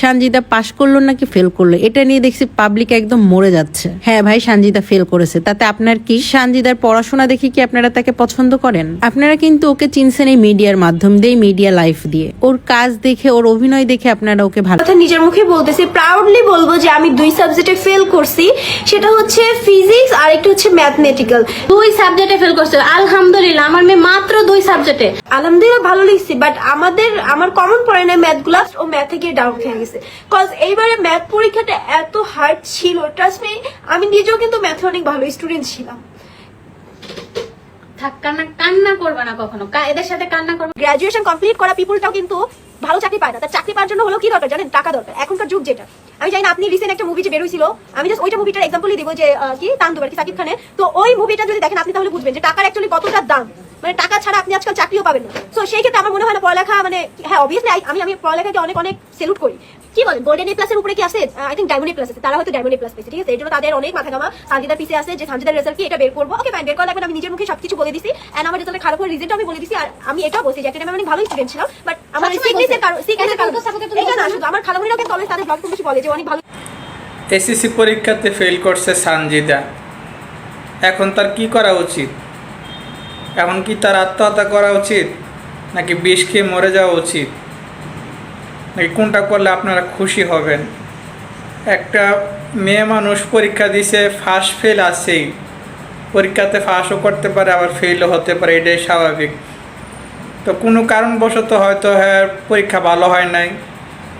সানজিদা পাশ করল নাকি ফেল করল? এটা নিয়ে দেখছি পাবলিক একদম মরে যাচ্ছে। হ্যাঁ ভাই, সানজিদা ফেল করেছে। তাতে আপনার কি? সানজিদার পড়াশোনা দেখে কি আপনারা তাকে পছন্দ করেন? আপনারা কিন্তু ওকে চিনছেন এই মিডিয়ার মাধ্যম দিয়ে মিডিয়া লাইফ দিয়ে। ওর কাজ দেখে, ওর অভিনয় দেখে আপনারা ওকে ভালো কথা নিজের মুখে বলতেছি প্রাউডলি বলব যে আমি দুই সাবজেক্টে ফেল করছি। সেটা হচ্ছে ফিজিক্স আর একটা হচ্ছে ম্যাথমেটিক্যাল দুই সাবজেক্টে ফেল করছে। আলহামদুলিল্লাহ, আমার মেয়ে মাত্র দুই সাবজেক্টে আলহামদুলিল্লাহ ভালো লিখছি বাট আমাদের আমার কমন পড়ে না ম্যাথগুলা ও ম্যাথে গিয়ে ডাউন খেয়ে কজ এইবারে ম্যাথ পরীক্ষাটা এত হার্ড ছিল ট্রাস্ট মি আমি নিজেও কিন্তু ম্যাথে অনেক ভালো স্টুডেন্ট ছিলাম। থাক কান্না কান্না করবে না কখনো। এদের সাথে কান্না করবে। গ্রাজুয়েশন কমপ্লিট করা পিপুলটাও কিন্তু ভালো চাকরি পায় না। তার চাকরি পাওয়ার জন্য হলো কি দরকার জানেন? টাকা দরকার। এখনকার যুগ যেটা। আমি জানি না আপনি রিসেন্ট একটা মুভি যে বেরোইছিল আমি জাস্ট ওইটা মুভিটার এক্সাম্পলই দিব যে কি? তান্দুবার কি সাকিব খানের। তো ওই মুভিটা যদি দেখেন আপনি তাহলে বুঝবেন যে টাকার অ্যাকচুয়ালি কতটা দাম। মানে টাকা ছাড়া আপনি আজকাল চাকরিও পাবেন না। তো সেই ক্ষেত্রে আমার মনে হয় না পড়ালেখা মানে হ্যাঁ অবভিয়াসলি আমি আমি পড়ালেখাকে অনেক অনেক সেলুট করি। কি বলেন গোল্ডেন এ প্লাসের উপরে কি আছে? I think diamond A plus আছে তারা হয়তো ডায়মন্ড এ প্লাস পেয়েছে ঠিক আছে? এই জন্য তাদের অনেক মাথা ঘামা সানজিদার পিছে আছে যে সানজিদার রেজাল্ট কি এটা বের করব। ওকে ফাইন বের করা লাগবে আমি নিজের মুখে সবকিছু বলে দিছি এন্ড আমার রেজাল্ট খারাপ হওয়ার রিজনটা আমি বলে দিছি আর আমি এটাও বলছি যে একটা আমি অনেক ভালো স্টুডেন্ট ছিলাম বাট আমার সিকনেসের। কারণ সিকনেসের এটা কারণ। এটা না শুধু আমার খালামণিরাও কিন্তু অলওয়েজ তাদের ব্লগ বেশি বলে যে অনেক ভালো এসএসসি পরীক্ষাতে ফেল করছে সানজিদা। এখন তার কি করা উচিত? এখন কি তার আত্মহত্যা করা উচিত? নাকি বিষ খেয়ে মরে যাওয়া উচিত? নাকি কোনটা করলে আপনারা খুশি হবেন? একটা মেয়ে মানুষ পরীক্ষা দিছে ফার্স্ট ফেল আছেই। পরীক্ষাতে ফার্স্টও করতে পারে, আবার ফেলও হতে পারে, এটাই স্বাভাবিক। তো কোনো কারণবশত হয়তো হ্যাঁ পরীক্ষা ভালো হয় নাই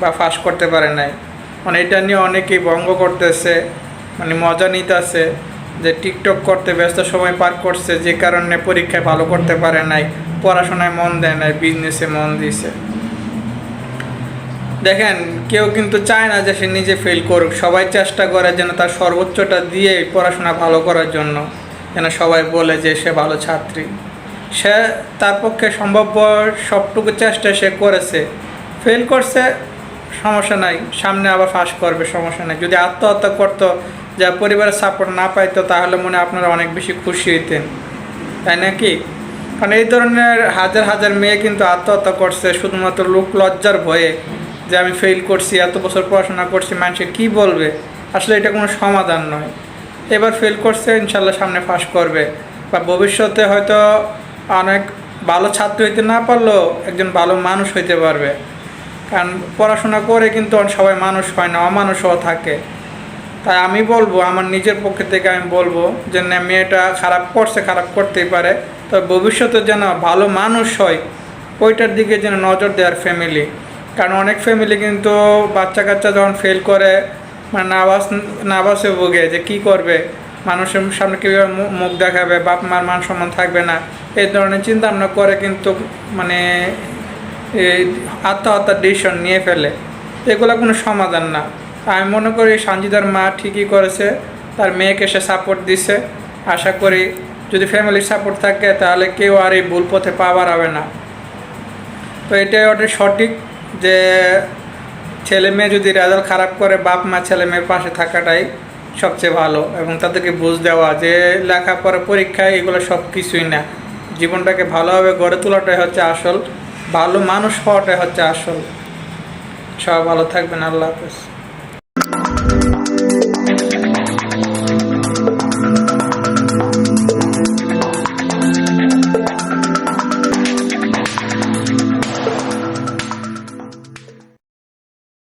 বা ফাঁস করতে পারে নাই। মানে এটা নিয়ে অনেকেই ভঙ্গ করতেছে মানে মজা নিতেছে যে টিকটক করতে ব্যস্ত সময় পার করছে, যে কারণে পরীক্ষায় ভালো করতে পারে নাই, পড়াশোনায় মন দেয় নাই বিজনেসে মন দিছে। দেখেন, কেউ কিন্তু চায় না যে সে নিজে ফেল করুক। সবাই চেষ্টা করে যেন তার সর্বোচ্চটা দিয়ে পড়াশোনা ভালো করার জন্য। যেন সবাই বলে যে সে ভালো ছাত্রী। সে তার পক্ষে সম্ভাব্য সবটুকু চেষ্টা সে করেছে। ফেল করছে, সমস্যা নাই। সামনে আবার ফাঁস করবে, সমস্যা নাই। যদি আত্মহত্যা করতো, যা পরিবারের সাপোর্ট না পাইতো, তাহলে মনে আপনারা অনেক বেশি খুশি হইতেন। তাই নাকি কারণ এই ধরনের হাজার হাজার মেয়ে কিন্তু আত্মহত্যা করছে, শুধুমাত্র লোক লজ্জার ভয়ে। যে আমি ফেল করছি, এত বছর পড়াশোনা করছি, মানুষে কি বলবে? আসলে এটা কোনো সমাধান নয়। এবার ফেল করছে, ইনশাল্লাহ সামনে ফাঁস করবে। বা ভবিষ্যতে হয়তো অনেক ভালো ছাত্র হইতে না পারলেও একজন ভালো মানুষ হইতে পারবে। কারণ পড়াশোনা করে কিন্তু সবাই মানুষ হয় না, অমানুষও থাকে। তাই আমি বলব, আমার নিজের পক্ষ থেকে আমি বলব যে, না, মেয়েটা খারাপ করছে, খারাপ করতেই পারে। তবে ভবিষ্যতে যেন ভালো মানুষ হয়, ওইটার দিকে যেন নজর দেওয়ার ফ্যামিলি কারণ অনেক ফ্যামিলি কিন্তু বাচ্চা কাচ্চা যখন ফেল করে মানে নাবাস নাবাসে ভোগে যে কি করবে? মানুষের সামনে কীভাবে মুখ দেখাবে? বাপ, মার মান সম্মান থাকবে না। এই ধরনের চিন্তা ভাবনা করে কিন্তু মানে আত্মহত্যার ডিসিশন নিয়ে ফেলে। এগুলো কোনো সমাধান না। আমি মনে করি সঞ্জিদার মা ঠিকই করেছে। তার মেয়েকে সে সাপোর্ট দিছে। আশা করি যদি ফ্যামিলির সাপোর্ট থাকে তাহলে কেউ আর এই ভুল পথে পাওয়ার হবে না। তো এটাই ওটা সঠিক যে ছেলে মেয়ে যদি রেজাল্ট খারাপ করে, বাপ মা ছেলে মেয়ের পাশে থাকাটাই সবচেয়ে ভালো এবং তাদেরকে বুঝ দেওয়া, যে লেখাপড়া, পরীক্ষা এগুলো সব কিছুই না। জীবনটাকে ভালোভাবে গড়ে তোলাটাই হচ্ছে আসল, ভালো মানুষ হওয়াটাই হচ্ছে আসল। সব ভালো থাকবেন, আল্লাহ হাফেজ।